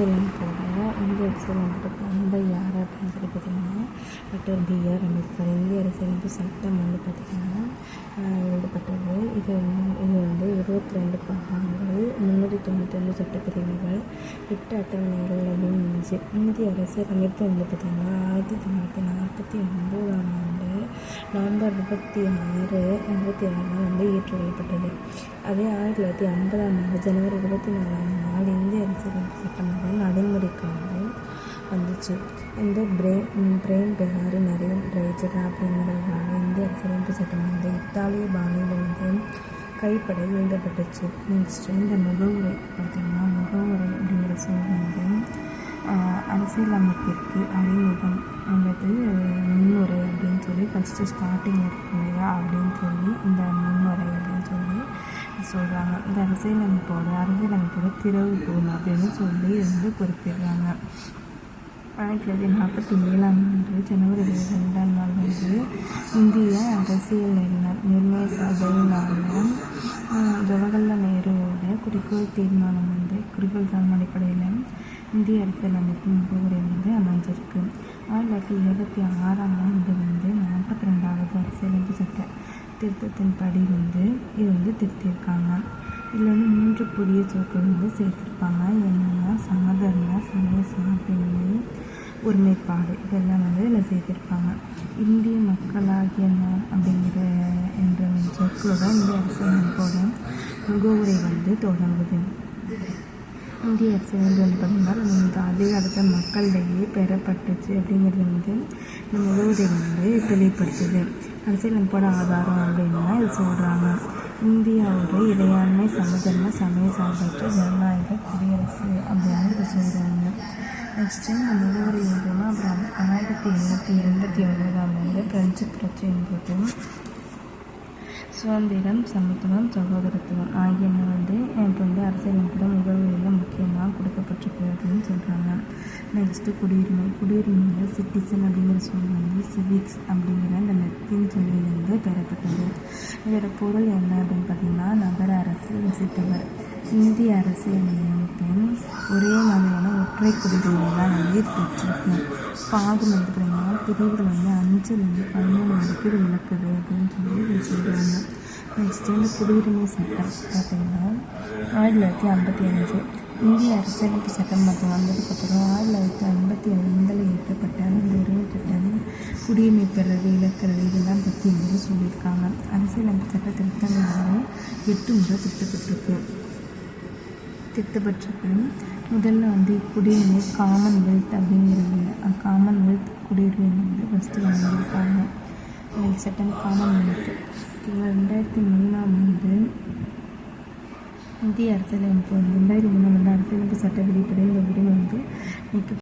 அந்த இந்திய அரசியலமைப்போட அந்த யார் அப்படின்னு சொல்லி பார்த்தீங்கன்னா டாக்டர் பிஆர் அம்பேத்கர். இந்திய அரசியலமைப்பு சட்டம் வந்து பார்த்திங்கன்னா எழுதப்பட்டது. இது வந்து இது வந்து இருபத்தி ரெண்டு பாகங்கள் முந்நூற்றி தொண்ணூத்தொன்று சட்டப்பிரிவுகள் எட்டு அட்டவணைகள் அப்படின்னு இருந்துச்சு. இந்திய அரசியலமைப்பு வந்து பார்த்திங்கன்னா ஆயிரத்தி தொள்ளாயிரத்தி நாற்பத்தி ஒம்போதாம் ஆண்டு நவம்பர் முப்பத்தி ஆறு இருபத்தி ஆறில் வந்து ஏற்றுக்கொள்ளப்பட்டது அதே ஆயிரத்தி தொள்ளாயிரத்தி ஐம்பதாம் ஆண்டு ஜனவரி இருபத்தி நாலாம் நாள் இந்திய அரசியலமைப்பு சட்டமாக நடைமுறைக்காக வந்துச்சு. இந்த பிரேம் பிரேம் பெஹாரி நரேன் ரைஜரா அப்படிங்கிறவரால் இந்திய அரசியலமைப்பு சட்டம் வந்து இத்தாலிய பாணியில் வந்து கைப்பட எழுதப்பட்டுச்சு. நெக்ஸ்ட்டு இந்த முகவுரை பார்த்தீங்கன்னா முகவுரை அப்படிங்கிற சொல் வந்து அரசியலமைப்பிற்கு அறிமுகம். ஃபஸ்ட்டு ஸ்டார்டிங் இருக்கும் இல்லையா அப்படின்னு சொல்லி இந்த முன்னுரை அப்படின்னு சொல்லி சொல்கிறாங்க இந்த அரசியலமைப்போட அரசியலமைப்போட திறவுகோல் அப்படின்னு சொல்லி வந்து குறிப்பிடுறாங்க. ஆயிரத்தி தொள்ளாயிரத்தி நாற்பத்தி ஏழாம் ஆண்டு ஜனவரி இருபத்தி ரெண்டாம் நாள் வந்து இந்திய அரசியல் நிர்ணய சபையினாலும் ஜவஹர்லால் நேருவோட குறிக்கோள் தீர்மானம் வந்து குறிக்கோள் தீர்மானம் அடிப்படையில் இந்திய அரசியல் அமைப்பு முகவரை வந்து அமைஞ்சிருக்கு. ஆயிரத்தி தொள்ளாயிரத்தி இருபத்தி ஆறாம் ஆண்டு வந்து நாற்பத்தி ரெண்டாவது அரசியலமைப்பு சட்ட திருத்தத்தின்படி வந்து இது வந்து திருத்தியிருக்காங்க. இதில் வந்து மூன்று புதிய சொற்கள் வந்து சேர்த்துருப்பாங்க. என்னென்னா சமதர்ம சமய சார்பின்மை ஒருமைப்பாடு. இதெல்லாம் வந்து இதில் சேர்த்துருப்பாங்க. இந்திய மக்களாகிய நாம் அப்படிங்கிற என்ற சொற்களோட இந்திய அரசியலமைப்போட முகவுரை வந்து தொடங்குது. இந்திய அரசியலமைப்பு வந்து பார்த்திங்கன்னா இந்த அதிகாரத்தை மக்களிடையே பெறப்பட்டுச்சு அப்படிங்கிறது வந்து இந்த முகவுரை வந்து தெளிவுபடுத்துது. அரசியலமைப்போட ஆதாரம் அப்படின்னா இது சொல்கிறாங்க இந்தியாவோட இறையாண்மை சமதர்ம சமய சார்பற்ற ஜனநாயக குடியரசு அப்படின்னு இதை சொல்கிறாங்க நெக்ஸ்ட்டு இந்த முகவரி எழுதணும் அப்புறம் ஆயிரத்தி எண்ணூற்றி எண்பத்தி ஒன்பதாம் ஆண்டு பிரெஞ்சு புரட்சியின் போது சுதந்திரம் சமத்துவம் சகோதரத்துவம் ஆகியன வந்து எனக்கு வந்து அரசியலமைப்போட முகவரியில் முக்கியமாக கொடுக்கப்பட்டிருக்கு அப்படின்னு சொல்கிறாங்க நெக்ஸ்ட்டு குடியுரிமை. குடியுரிமையில் சிட்டிசன் அப்படிங்கிற சொல் வந்து சிவிக்ஸ் அப்படிங்கிற அந்த லத்தீன் சொல்லிலிருந்து பெறப்பட்டது. இதோட பொருள் என்ன அப்படின்னு பார்த்தீங்கன்னா நகர அரசு வசித்தவர். இந்திய அரசியலமைப்பின் ஒரே மாதிரியான ஒற்றை குடியுரிமை தான் வந்து பெற்றிருக்கு பாகம் வந்து பிரிவுகள் வந்து அஞ்சுலேருந்து பதிமூணு வரைக்கும் இது விளக்குது அப்படின்னு சொல்லி இது சொல்கிறாங்க நெக்ஸ்ட்டு இந்த குடியுரிமை சட்டம் பார்த்திங்கன்னா ஆயிரத்தி தொள்ளாயிரத்தி ஐம்பத்தி அஞ்சு. இந்திய அரசியலமைப்பு சட்டம் மற்றும் வந்ததுக்கப்புறம் ஆயிரத்தி தொள்ளாயிரத்தி ஐம்பத்தி ஐந்தில் இயற்றப்பட்ட அந்த உரிமை சட்டம் குடியுரிமை பெறுறது இழக்கிறது இதெல்லாம் பற்றி என்று சொல்லியிருக்காங்க. அரசியலமைப்பு சட்ட திருத்தங்கள் எட்டு முறை திருத்தப்பட்டிருக்கு. திருத்தப்பட்டிருக்கு முதல்ல வந்து குடியுரிமை காமன்வெல்த் அப்படிங்கிறது காமன்வெல்த் குடியுரிமை வந்து ஃபஸ்ட்டு வாங்கியிருக்காங்க. சட்டம் காமன்வெல்த் ரெண்டாயிரத்தி மூணாம் ஆண்டு இந்திய அரசியலமைப்பு வந்து ரெண்டாயிரத்தி மூணாம் ஆண்டு அரசியலமைப்பு சட்ட விதிப்படி இந்த உரிமை வந்து நீக்க